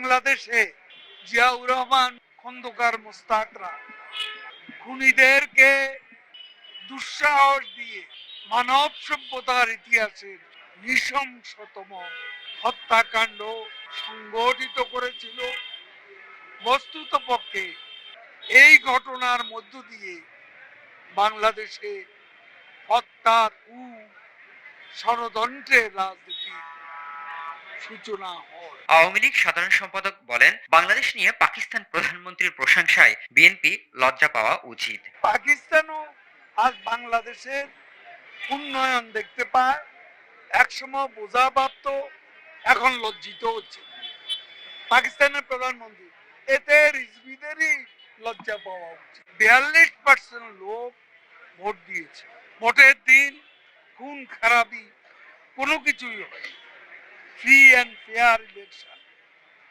বাংলাদেশে জিয়াউর রহমান, খন্দকার মোস্তাকরা, খুনিদেরকে দুঃসাহস দিয়ে মানব সভ্যতার ইতিহাসের নৃশংসতম হত্যাকাণ্ড সংগঠিত করেছিল। বস্তুত পক্ষে এই ঘটনার মধ্য দিয়ে বাংলাদেশে হত্যা, কু, ষড়যন্ত্রের রাজনীতি সূচনা হয়। আওয়ামী লীগ সাধারণ সম্পাদক বলেন বাংলাদেশ নিয়ে পাকিস্তান প্রধানমন্ত্রীর প্রশংসায় বিএনপি লজ্জা পাওয়া উচিত। পাকিস্তানও আজ বাংলাদেশের উন্নয়ন দেখতে পায় একসময় বোঝা প্রাপ্ত এখন লজ্জিত হচ্ছে। পাকিস্তানের প্রধানমন্ত্রী এতে রিজভিদেরই লজ্জা পাওয়া উচিত। বিয়াল্লিশ পার্সেন্ট লোক ভোট দিয়েছে। ভোটের দিন খুন খারাপি কোনো কিছুই হয় ফ্রি অ্যান্ড ফেয়ার ইলেকশন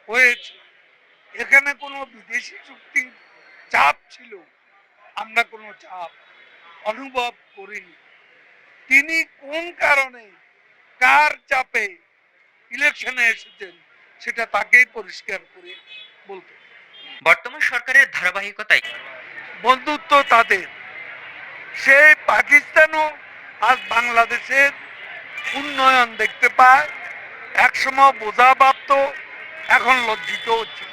হয়েছে। এখানে কোনো বিদেশি চুক্তির চাপ ছিল? আমরা কোনো চাপ অনুভব করিনি। তিনি কোন কারণে কার চাপে ইলেকশনে এসেছেন সেটা তাকেই পরিষ্কার করে বলতে বর্তমান সরকারের ধারাবাহিকতায় বন্ধুত্ব তাদের। সে পাকিস্তানও আজ বাংলাদেশের উন্নয়ন দেখতে পায়। একসময় বোঝা পারত এখন লজ্জিত হচ্ছে।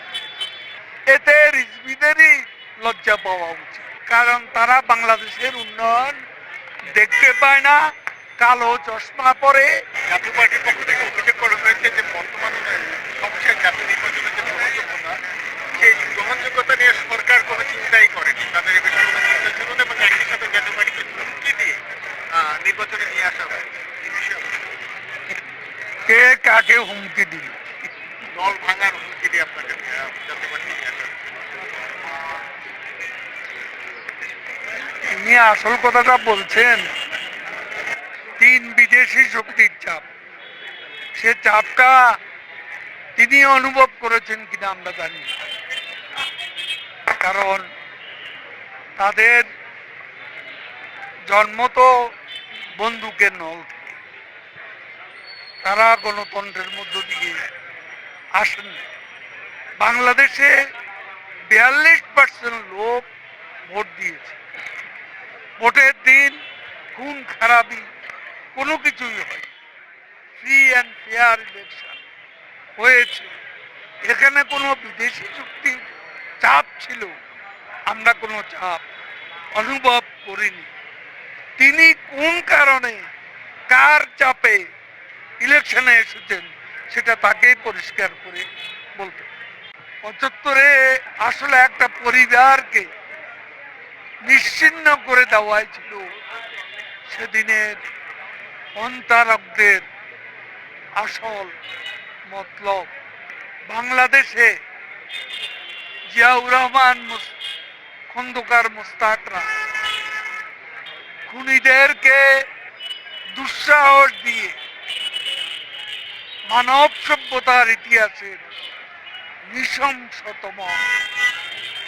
এতে রিজবিদেরই লজ্জা পাওয়া উচিত, কারণ তারা বাংলাদেশের উন্নয়ন দেখতে পায় না। কালো চশমা পরে পক্ষ থেকে অভিযোগ নিয়ে সরকার কোনো চিন্তাই করেনি তাদের এ বিষয়ে কোনো চিন্তা ছিল না এবং একই সাথে জাতীয় পার্টিকে হুমকি দিয়ে আহ, নির্বাচনে নিয়ে আসা হয় এই বিষয়ে কে কাকে হুমকি দিল দল ভাঙার হুমকি দিয়ে আপনাকে। তিনি আসল কথাটা বলছেন, তিন বিদেশি শক্তির চাপ সে চাপটা তিনি অনুভব করেছেন কিনা আমরা জানি কারণ তাদের জন্ম তো বন্দুকের নল। তারা গণতন্ত্রের মধ্য দিয়ে আসেন বাংলাদেশে বিয়াল্লিশ পার্সেন্ট লোক ভোট দিয়েছে। ভোটের দিন খুন, খারাপি কোনো কিছুই হয় ফ্রি অ্যান্ড ফেয়ার ইলেকশন হয়েছে। এখানে কোনো বিদেশি চুক্তির চাপ ছিল? আমরা কোনো চাপ অনুভব করিনি। তিনি কোন কারণে কার চাপে ইলেকশনে এসেছেন, সেটা তাকেই পরিষ্কার করে বলতে। পঁচাত্তরে আসলে একটা পরিবারকে নিশ্চিন্ন করে দেওয়াই ছিল সেদিনের অন্তারকদের আসল মতলব বাংলাদেশে জিয়াউর রহমান খন্দকার মোস্তাকরা খুনিদেরকে দুঃসাহস দিয়ে মানব সভ্যতার ইতিহাসের নৃশংসতম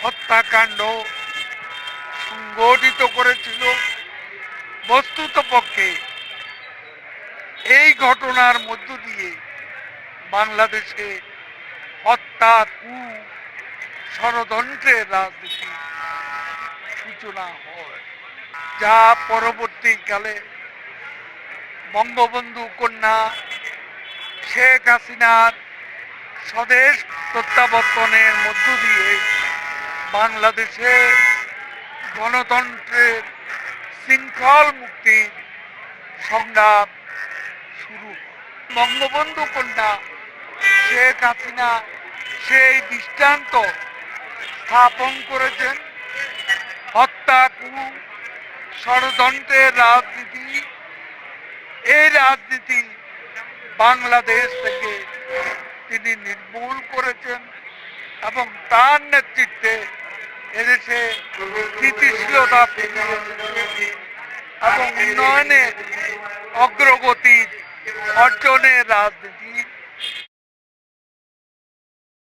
হত্যাকাণ্ড সংগঠিত করেছিল বস্তুত পক্ষে। এই ঘটনার মধ্য দিয়ে বাংলাদেশে হত্যা, কু, ষড়যন্ত্রের রাজনীতি সূচনা হয়, যা পরবর্তীকালে বঙ্গবন্ধু কন্যা শেখ হাসিনার স্বদেশ প্রত্যাবর্তনের মধ্য দিয়ে বাংলাদেশে গণতন্ত্রের শৃঙ্খল মুক্তির সংগ্রাম শুরু। বঙ্গবন্ধু কন্যা শেখ হাসিনা সেই দৃষ্টান্ত স্থাপন করেছেন। হত্যা কু ষড়যন্ত্রের রাজনীতি, এই রাজনীতি বাংলাদেশ থেকে তিনি নির্মূল করেছেন এবং তার নেতৃত্বে এদেশে স্থিতিশীলতা এবং উন্নয়নের অগ্রগতির অর্জনের রাজনীতি